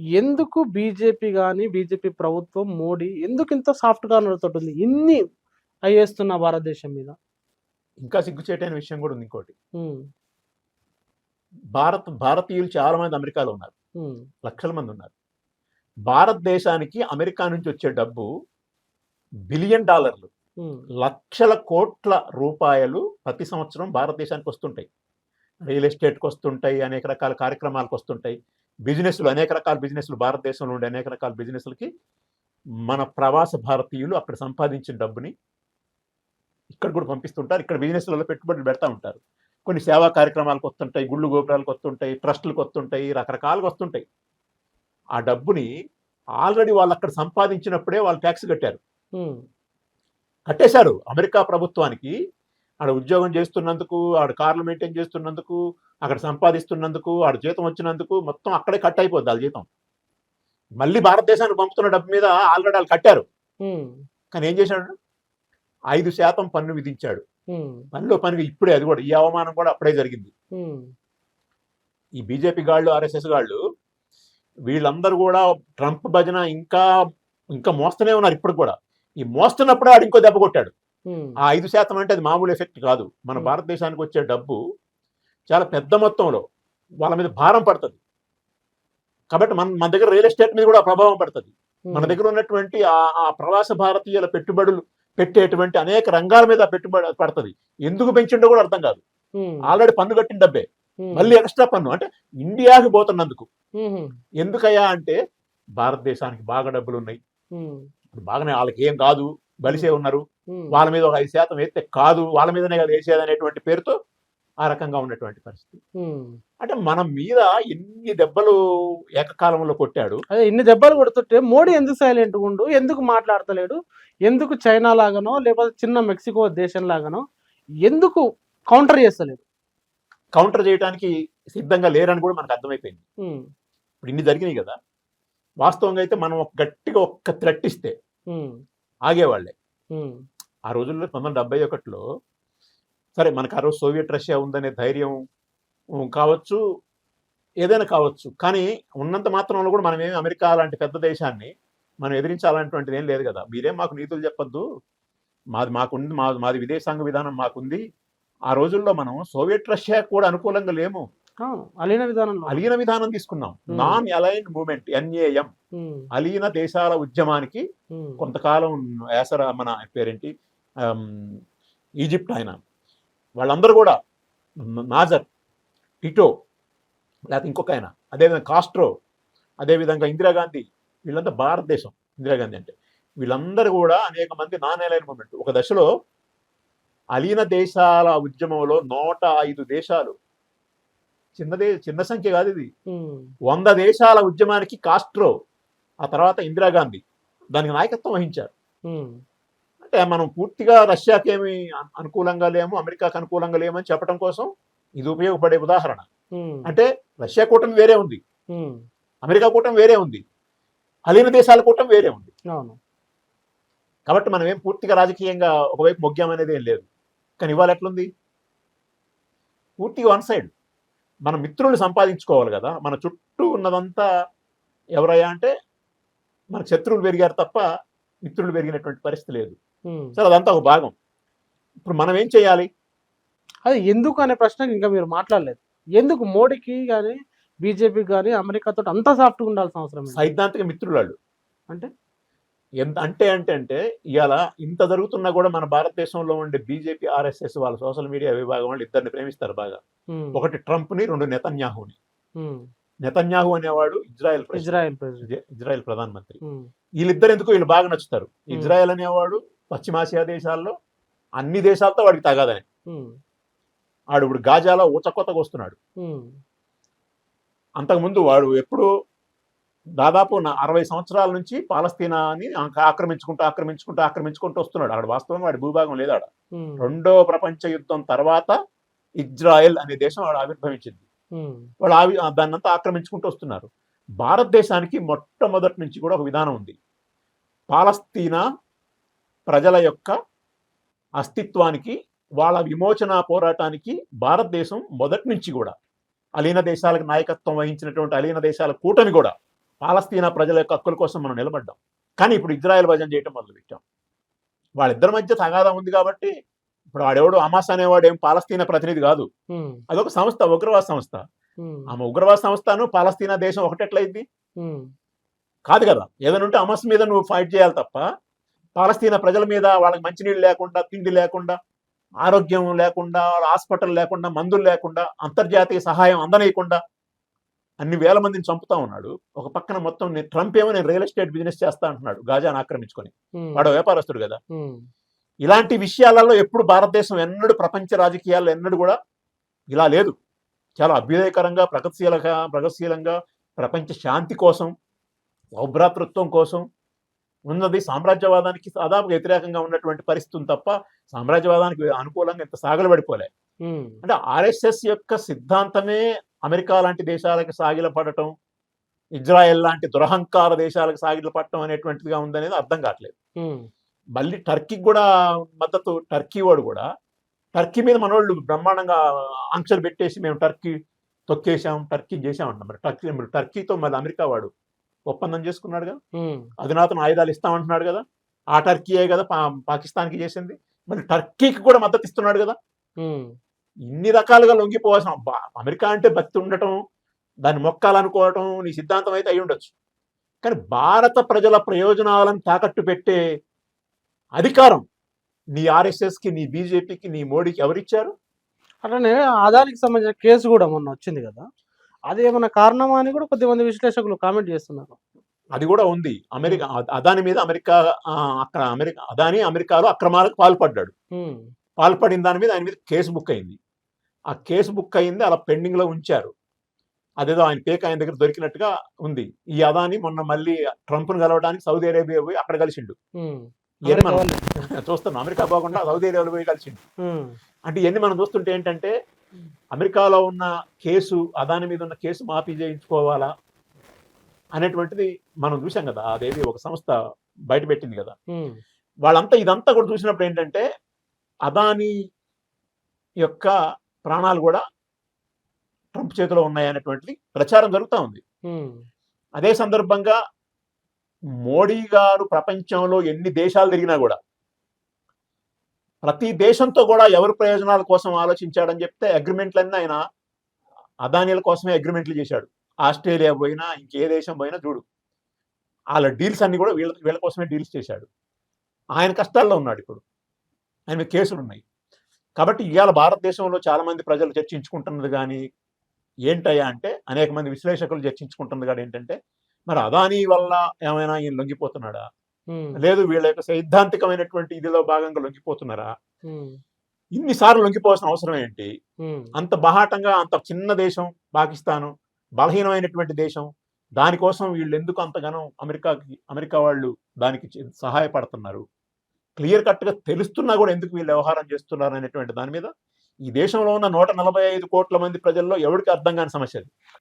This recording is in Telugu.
ఎందుకు బీజేపీ కానీ బీజేపీ ప్రభుత్వం మోడీ ఎందుకు ఇంత సాఫ్ట్ కార్నర్ తోటి ఉంది? ఇన్ని అయ్యేస్తున్న భారతదేశం మీద. ఇంకా సిగ్గుచేటైన విషయం కూడా ఉంది ఇంకోటి. భారత్ భారతీయులు చాలా మంది అమెరికాలో ఉన్నారు. లక్షల మంది ఉన్నారు. భారతదేశానికి అమెరికా నుంచి వచ్చే డబ్బు బిలియన్ డాలర్లు. లక్షల కోట్ల రూపాయలు ప్రతి సంవత్సరం భారతదేశానికి వస్తుంటాయి. రియల్ ఎస్టేట్కి వస్తుంటాయి అనేక రకాల కార్యక్రమాలకు వస్తుంటాయి. బిజినెస్లు అనేక రకాల బిజినెస్లు భారతదేశంలో ఉండే అనేక రకాల బిజినెస్లకి మన ప్రవాస భారతీయులు అక్కడ సంపాదించిన డబ్బుని ఇక్కడ కూడా పంపిస్తుంటారు. ఇక్కడ బిజినెస్లలో పెట్టుబడులు పెడతా ఉంటారు. కొన్ని సేవా కార్యక్రమాలకు వస్తుంటాయి గుళ్ళు గోపురాలకు వస్తుంటాయి ట్రస్టులకు వస్తుంటాయి రకరకాలుగా వస్తుంటాయి. ఆ డబ్బుని ఆల్రెడీ వాళ్ళు అక్కడ సంపాదించినప్పుడే వాళ్ళు ట్యాక్స్ కట్టారు. కట్టేశారు. అమెరికా ప్రభుత్వానికి ఆడ ఉద్యోగం చేస్తున్నందుకు ఆడ కార్లు మెయింటైన్ చేస్తున్నందుకు అక్కడ సంపాదిస్తున్నందుకు ఆడ జీతం వచ్చినందుకు మొత్తం అక్కడే కట్ అయిపోద్ది వాళ్ళ జీతం. మళ్ళీ భారతదేశానికి పంపుతున్న డబ్బు మీద ఆల్రెడీ వాళ్ళు కట్టారు. కానీ ఏం చేశాడు? ఐదు శాతం పన్ను విధించాడు. పనిలో పని ఇప్పుడే అది కూడా ఈ అవమానం కూడా అప్పుడే జరిగింది. ఈ బీజేపీ గాళ్ళు ఆర్ఎస్ఎస్ గాళ్ళు వీళ్ళందరూ కూడా ట్రంప్ భజన ఇంకా ఇంకా మోస్తూనే ఉన్నారు ఇప్పుడు కూడా. ఈ మోస్తున్నప్పుడే ఆడు ఇంకో దెబ్బ కొట్టాడు. ఆ ఐదు శాతం అంటే అది మామూలు ఎఫెక్ట్ కాదు. మన. భారతదేశానికి వచ్చే డబ్బు చాలా పెద్ద మొత్తంలో వాళ్ళ మీద భారం పడుతుంది. కాబట్టి మన మన దగ్గర రియల్ ఎస్టేట్ మీద కూడా ప్రభావం పడుతుంది. మన దగ్గర ఉన్నటువంటి ఆ ఆ ప్రవాస భారతీయుల పెట్టుబడులు పెట్టేటువంటి అనేక రంగాల మీద పెట్టుబడి పడుతుంది. ఎందుకు పెంచిండో కూడా అర్థం కాదు. ఆల్రెడీ పన్ను కట్టిన డబ్బే. మళ్ళీ ఎక్స్ట్రా పన్ను. అంటే ఇండియాకి పోతున్నందుకు. ఎందుకయ్యా అంటే భారతదేశానికి బాగా డబ్బులు ఉన్నాయి. బాగానే వాళ్ళకి ఏం కాదు. బలిసే ఉన్నారు. వాళ్ళ మీద ఒక ఐదు శాతం వేస్తే కాదు. వాళ్ళ మీదనే కదా వేసేది అనేటువంటి పేరుతో ఆ రకంగా ఉన్నటువంటి పరిస్థితి. అంటే మన మీద ఎన్ని దెబ్బలు ఏకకాలంలో కొట్టాడు. అదే ఇన్ని దెబ్బలు కొడుతుంటే మోడీ ఎందుకు సైలెంట్ ఉండు? ఎందుకు మాట్లాడతలేడు? ఎందుకు చైనా లాగానో లేకపోతే చిన్న మెక్సికో దేశం లాగానో ఎందుకు కౌంటర్ చేస్తలేడు? కౌంటర్ చేయడానికి సిద్ధంగా లేరని కూడా మనకు అర్థమైపోయింది. ఇప్పుడు ఇన్ని జరిగినాయి కదా. వాస్తవంగా అయితే మనం ఒక గట్టిగా ఒక్క థ్రెట్ ఇస్తే ఉమ్, ఆగేవాళ్ళే. ఆ రోజుల్లో పంతొమ్మిది వందల డెబ్బై ఒకటిలో సరే మనకు ఆ రోజు సోవియట్ రష్యా ఉందనే ధైర్యం కావచ్చు ఏదైనా కావచ్చు. కానీ ఉన్నంత మాత్రంలో కూడా మనం ఏమి అమెరికా లాంటి పెద్ద దేశాన్ని మనం ఎదిరించాలనేటువంటిది ఏం లేదు కదా. మీరేం మాకు నీతులు చెప్పొద్దు. మాది మాకుంది మా మాది విదేశాంగ విధానం మాకుంది. ఆ రోజుల్లో మనం సోవియట్ రష్యా కూడా అనుకూలంగా లేము. అలీన విధానంలో. అలీన విధానం తీసుకున్నాం. నాన్ అలైన్డ్ మూమెంట్ ఎన్ఏఎం అలీన దేశాల ఉద్యమానికి కొంతకాలం యాసర మన పేరేంటి? ఈజిప్ట్ ఆయన. వాళ్ళందరూ కూడా నాజర్ టిటో లేకపోతే ఇంకొక ఆయన అదేవిధంగా కాస్ట్రో అదేవిధంగా ఇందిరాగాంధీ వీళ్ళంతా భారతదేశం ఇందిరాగాంధీ అంటే. వీళ్ళందరూ కూడా అనేక మంది నాన్ అలైన్ మూమెంట్. ఒక దశలో అలీన దేశాల ఉద్యమంలో నూట ఐదు దేశాలు చిన్నదే చిన్న సంఖ్య కాదు ఇది. వంద దేశాల ఉద్యమానికి కాస్ట్రో ఆ తర్వాత ఇందిరాగాంధీ దానికి నాయకత్వం వహించారు. అంటే మనం పూర్తిగా రష్యాకి ఏమి అను- అనుకూలంగా లేము అమెరికాకి అనుకూలంగా లేమని చెప్పడం కోసం ఇది ఉపయోగపడే ఉదాహరణ. అంటే రష్యా కూటమి వేరే ఉంది. అమెరికా కూటమి వేరే ఉంది. అలీన దేశాల కూటమి వేరే ఉంది. అవును. కాబట్టి మనం ఏం పూర్తిగా రాజకీయంగా ఒకవైపు మొగ్గామనేది ఏం లేదు. కానీ ఇవాళ ఎట్లుంది? పూర్తిగా వన్ సైడ్. మన మిత్రులు సంపాదించుకోవాలి కదా. మన చుట్టూ ఉన్నదంతా ఎవరయ్యా అంటే మన శత్రువులు పెరిగారు తప్ప మిత్రులు పెరిగినటువంటి పరిస్థితి లేదు. సరే అదంతా ఒక భాగం. ఇప్పుడు మనం ఏం చేయాలి? అది ఎందుకు అనే ప్రశ్నకి ఇంకా మీరు మాట్లాడలేదు. ఎందుకు మోడీకి కానీ బీజేపీకి కానీ అమెరికాతో అంత సాఫ్ట్గా ఉండాల్సిన అవసరం? సైద్ధాంతిక మిత్రులు వాళ్ళు అంటే? ఎంత అంటే అంటే అంటే ఇవాళ ఇంత జరుగుతున్నా కూడా మన భారతదేశంలో ఉండే బీజేపీ ఆర్ఎస్ఎస్ వాళ్ళ సోషల్ మీడియా విభాగం వాళ్ళు ఇద్దరిని ప్రేమిస్తారు బాగా. ఒకటి ట్రంప్ని రెండు నెతన్యాహుని. నెతన్యాహు అనేవాడు ఇజ్రాయెల్. ఇజ్రాయెల్ ఇజ్రాయెల్ ప్రధానమంత్రి. వీళ్ళిద్దరు ఎందుకు వీళ్ళు బాగా నచ్చుతారు. ఇజ్రాయెల్ అనేవాడు పశ్చిమాసియా దేశాల్లో అన్ని దేశాలతో వాడికి తగాదని వాడు ఇప్పుడు గాజాలో ఊచకొత్తగా వస్తున్నాడు. అంతకుముందు వాడు ఎప్పుడు దాదాపు నా అరవై సంవత్సరాల నుంచి పాలస్తీనాని ఆక- ఆక్రమించుకుంటూ ఆక్రమించుకుంటూ ఆక్రమించుకుంటూ వస్తున్నాడు. అక్కడ వాస్తవం వాడి భూభాగం లేదు ఆడ. రెండో ప్రపంచ యుద్ధం తర్వాత ఇజ్రాయెల్ అనే దేశం వాడు ఆవిర్భవించింది. వాళ్ళు ఆవి దాన్నంతా ఆక్రమించుకుంటూ వస్తున్నారు. భారతదేశానికి మొట్టమొదటి నుంచి కూడా ఒక విధానం ఉంది. పాలస్తీనా ప్రజల యొక్క అస్తిత్వానికి వాళ్ళ విమోచన పోరాటానికి భారతదేశం మొదటి నుంచి కూడా అలీన దేశాలకు నాయకత్వం వహించినటువంటి అలీన దేశాల కూటమి కూడా పాలస్తీనా ప్రజల యొక్క హక్కుల కోసం మనం నిలబడ్డాం. కానీ ఇప్పుడు ఇజ్రాయెల్ భజన చేయటం మొదలుపెట్టాం. వాళ్ళిద్దరి మధ్య తగాదా ఉంది కాబట్టి ఇప్పుడు వాడెవడు అమాస్ అనేవాడు ఏం పాలస్తీనా ప్రతినిధి కాదు. అదొక సంస్థ ఉగ్రవాద సంస్థ. ఆమె ఉగ్రవాద సంస్థను పాలస్తీనా దేశం ఒకటెట్లయింది? కాదు కదా. ఏదైనా ఉంటే అమస్ మీద నువ్వు ఫైట్ చేయాలి తప్ప పాలస్తీనా ప్రజల మీద వాళ్ళకి మంచినీళ్ళు లేకుండా తిండి లేకుండా ఆరోగ్యం లేకుండా హాస్పిటల్ లేకుండా మందులు లేకుండా అంతర్జాతీయ సహాయం అందనీయకుండా అన్ని వేల మందిని చంపుతా ఉన్నాడు. ఒక పక్కన మొత్తం నేను ట్రంప్ ఏమో నేను రియల్ ఎస్టేట్ బిజినెస్ చేస్తా అంటున్నాడు గాజాను ఆక్రమించుకొని. వాడు వ్యాపారస్తుడు కదా. ఇలాంటి విషయాలలో ఎప్పుడు భారతదేశం ఎన్నడూ ప్రపంచ రాజకీయాల్లో ఎన్నడూ కూడా ఇలా లేదు. చాలా అభ్యుదయకరంగా ప్రగతిశీలంగా ప్రగతిశీలంగా ప్రపంచ శాంతి కోసం సౌభ్రాతృత్వం కోసం ఉన్నది సామ్రాజ్యవాదానికి దాదాపు వ్యతిరేకంగా ఉన్నటువంటి పరిస్థితి ఉంది తప్ప సామ్రాజ్యవాదానికి అనుకూలంగా ఇంత సాగలబడిపోలే. అంటే ఆర్ఎస్ఎస్ యొక్క సిద్ధాంతమే అమెరికా లాంటి దేశాలకు సాగిలపడటం ఇజ్రాయెల్ లాంటి దురహంకార దేశాలకు సాగిలపడటం అనేటువంటిదిగా ఉందనేది అర్థం కావట్లేదు. మళ్ళీ టర్కీకి కూడా మద్దతు టర్కీ వాడు కూడా టర్కీ మీద మనోళ్ళు బ్రహ్మాండంగా ఆంక్షలు పెట్టేసి మేము టర్కీ తొక్కేసాం టర్కీ చేసాం అంటాం మరి. టర్కీ మరి టర్కీతో మళ్ళీ అమెరికా వాడు ఒప్పందం చేసుకున్నాడుగా. అధునాతన ఆయుధాలు ఇస్తామంటున్నాడు కదా. ఆ టర్కీయే కదా పా పాకిస్తాన్కి చేసింది. మరి టర్కీకి కూడా మద్దతు ఇస్తున్నాడు కదా. ఇన్ని రకాలుగా లొంగిపోవాల్సిన అమెరికా అంటే భక్తి ఉండటం దాన్ని మొక్కాలనుకోవటం నీ సిద్ధాంతం అయితే అయి ఉండొచ్చు. కానీ భారత ప్రజల ప్రయోజనాలను తాకట్టు పెట్టే అధికారం నీ ఆర్ఎస్ఎస్కి నీ బీజేపీకి నీ మోడీకి ఎవరిచ్చారు? అట్లనే ఆదానికి సంబంధించిన కేసు కూడా మొన్న వచ్చింది కదా. అది ఏమైనా కారణమా అని కూడా కొద్దిమంది విశ్లేషకులు కామెంట్ చేస్తున్నారు. అది కూడా ఉంది. అమెరికా అదాని మీద అమెరికా అక్కడ అమెరికా అదాని అమెరికాలో అక్రమాలకు పాల్పడ్డాడు. పాల్పడిన దాని మీద ఆయన మీద కేసు బుక్ అయింది. ఆ కేసు బుక్ అయింది అలా పెండింగ్లో ఉంచారు. అదేదో ఆయన పేక ఆయన దగ్గర దొరికినట్టుగా ఉంది. ఈ అదాని మొన్న మళ్ళీ ట్రంప్ను కలవడానికి సౌదీ అరేబియా పోయి అక్కడ కలిసిండు. ఇవన్నీ మనం. చూస్తున్నాం అమెరికా పోకుండా సౌదీ అరేబియాలో పోయి కలిసిండు. ఉమ్, అంటే ఇవన్నీ మనం చూస్తుంటే ఏంటంటే అమెరికాలో ఉన్న కేసు అదాని మీద ఉన్న కేసు మాఫీ చేయించుకోవాలా అనేటువంటిది మనం చూసాం కదా. అదేది ఒక సంస్థ బయట పెట్టింది కదా. వాళ్ళంతా ఇదంతా కూడా చూసినప్పుడు ఏంటంటే అదాని యొక్క ప్రాణాలు కూడా ట్రంప్ చేతిలో ఉన్నాయనేటువంటిది ప్రచారం జరుగుతూ ఉంది. అదే సందర్భంగా మోడీ గారు ప్రపంచంలో ఎన్ని దేశాలు తిరిగినా కూడా ప్రతి దేశంతో కూడా ఎవరి ప్రయోజనాల కోసం ఆలోచించాడని చెప్తే అగ్రిమెంట్లన్నీ ఆయన అదానీల కోసమే అగ్రిమెంట్లు చేశాడు. ఆస్ట్రేలియా పోయినా ఇంకే దేశం పోయినా చూడు. వాళ్ళ డీల్స్ అన్ని కూడా వీళ్ళ వీళ్ళ కోసమే డీల్స్ చేశాడు. ఆయన కష్టాల్లో ఉన్నాడు ఇప్పుడు. ఆయన కేసులు ఉన్నాయి. కాబట్టి ఇవాళ భారతదేశంలో చాలామంది ప్రజలు చర్చించుకుంటున్నది కానీ ఏంటయ్యా అంటే అనేక మంది విశ్లేషకులు చర్చించుకుంటున్నది కానీ ఏంటంటే మరి అదానీ వల్ల ఏమైనా ఈయన లొంగిపోతున్నాడా? లేదు వీళ్ళ యొక్క సైద్ధాంతికమైనటువంటి ఇదిలో భాగంగా లొంగిపోతున్నారా? ఇన్నిసార్లు లొంగిపోవాల్సిన అవసరం ఏంటి? అంత బహాటంగా అంత చిన్న దేశం పాకిస్తాను బలహీనమైనటువంటి దేశం దానికోసం వీళ్ళు ఎందుకు అంతగానో అమెరికాకి అమెరికా వాళ్ళు దానికి సహాయపడుతున్నారు? క్లియర్ కట్గా తెలుస్తున్నా కూడా ఎందుకు వీళ్ళు వ్యవహారం చేస్తున్నారు అనేటువంటి దాని మీద ఈ దేశంలో ఉన్న నూట నలభై ఐదు కోట్ల మంది ప్రజల్లో ఎవరికి అర్థం కాని సమస్య